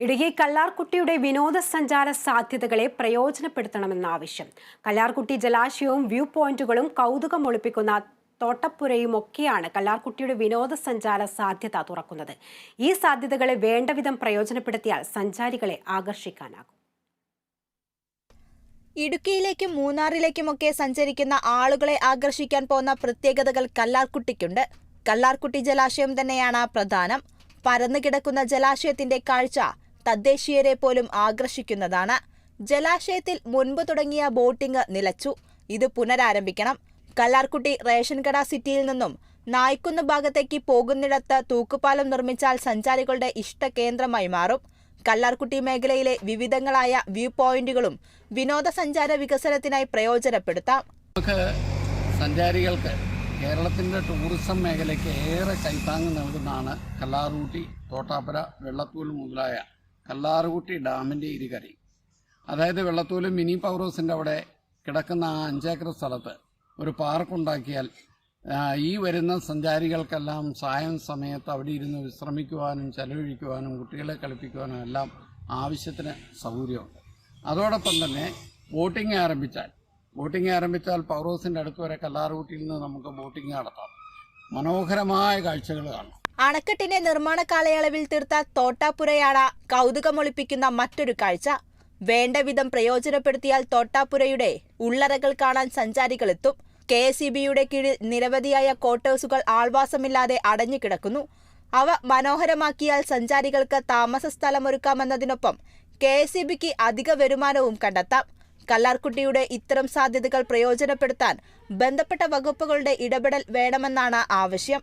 ഇടുക്കി കല്ലാർകുട്ടിയുടെ വിനോദസഞ്ചാര സാധ്യതകളെ പ്രയോജനപ്പെടുത്തണമെന്ന ആവശ്യം. കല്ലാർകുട്ടി ജലാശയവും വ്യൂ പോയിന്റുകളും കൗതുകമൊളിപ്പിക്കുന്ന തോട്ടപ്പുരയും ഒക്കെയാണ് കല്ലാർകുട്ടിയുടെ വിനോദസഞ്ചാര സാധ്യത തുറക്കുന്നത്. ഈ സാധ്യതകളെ വേണ്ടവിധം പ്രയോജനപ്പെടുത്തിയാൽ സഞ്ചാരികളെ ആകർഷിക്കാനാകും. ഇടുക്കിയിലേക്കും മൂന്നാറിലേക്കുമൊക്കെ സഞ്ചരിക്കുന്ന ആളുകളെ ആകർഷിക്കാൻ പോകുന്ന പ്രത്യേകതകൾ കല്ലാർകുട്ടിക്കുണ്ട്. കല്ലാർകുട്ടി ജലാശയം തന്നെയാണ് പ്രധാനം. പരന്നു കിടക്കുന്ന ജലാശയത്തിന്റെ കാഴ്ച തദ്ദേശീയരെ പോലും ആകർഷിക്കുന്നതാണ്. ജലാശയത്തിൽ മുൻപ് തുടങ്ങിയ ബോട്ടിംഗ് നിലച്ചു. ഇത് പുനരാരംഭിക്കണം. കല്ലാർകുട്ടി റേഷൻ കട സിറ്റിയിൽ നിന്നും നായ്ക്കുന്ന് ഭാഗത്തേക്ക് പോകുന്നിടത്ത് തൂക്കുപാലം നിർമ്മിച്ചാൽ സഞ്ചാരികളുടെ ഇഷ്ട കേന്ദ്രമായി മാറും. കല്ലാർകുട്ടി മേഖലയിലെ വിവിധങ്ങളായ വ്യൂ പോയിന്റുകളും വിനോദസഞ്ചാര വികസനത്തിനായി പ്രയോജനപ്പെടുത്താം. നമുക്ക് സഞ്ചാരികൾക്ക് കേരളത്തിന്റെ ടൂറിസം മേഖലയ്ക്ക് ഏറെ കൈത്താങ്ങ് നൽകുന്നതാണ് കല്ലാർകുട്ടി തോട്ടാപ്പുര വെള്ളത്തൂൽ മുതലായ കല്ലാറുകുട്ടി ഡാമിന്റെ ഇരുകരി. അതായത് വെള്ളത്തൂലും മിനി പവർ ഹൗസിന്റെ അവിടെ കിടക്കുന്ന ആ അഞ്ചേക്കർ സ്ഥലത്ത് ഒരു പാർക്ക് ഉണ്ടാക്കിയാൽ ഈ വരുന്ന സഞ്ചാരികൾക്കെല്ലാം സായം സമയത്ത് അവിടെ ഇരുന്ന് വിശ്രമിക്കുവാനും ചെലവഴിക്കുവാനും കുട്ടികളെ കളിപ്പിക്കുവാനും എല്ലാം ആവശ്യത്തിന് സൗകര്യമുണ്ട്. അതോടൊപ്പം തന്നെ ബോട്ടിംഗ് ആരംഭിച്ചാൽ ബോട്ടിംഗ് ആരംഭിച്ചാൽ പവർ ഹൗസിന്റെ അടുത്ത് വരെ കല്ലാറുകുട്ടിയിൽ നിന്ന് നമുക്ക് ബോട്ടിംഗ് നടത്താം. മനോഹരമായ കാഴ്ചകൾ കാണാം. അണക്കെട്ടിന്റെ നിർമ്മാണ കാലയളവിൽ തീർത്ത തോട്ടാപ്പുരയാണ് കൗതുകമൊളിപ്പിക്കുന്ന മറ്റൊരു കാഴ്ച. വേണ്ട വിധം പ്രയോജനപ്പെടുത്തിയാൽ തോട്ടാപ്പുരയുടെ ഉള്ളറകൾ കാണാൻ സഞ്ചാരികൾ എത്തും കെ എസ് ഇ ബിയുടെ കീഴിൽ നിരവധിയായ ക്വാർട്ടേഴ്സുകൾ ആൾവാസമില്ലാതെ അടഞ്ഞുകിടക്കുന്നു അവ മനോഹരമാക്കിയാൽ സഞ്ചാരികൾക്ക് താമസ സ്ഥലമൊരുക്കാമെന്നതിനൊപ്പം കെ എസ് ഇ ബിക്ക് അധിക വരുമാനവും കണ്ടെത്താം. കല്ലാർകുട്ടിയുടെ ഇത്തരം സാധ്യതകൾ പ്രയോജനപ്പെടുത്താൻ ബന്ധപ്പെട്ട വകുപ്പുകളുടെ ഇടപെടൽ വേണമെന്നാണ് ആവശ്യം.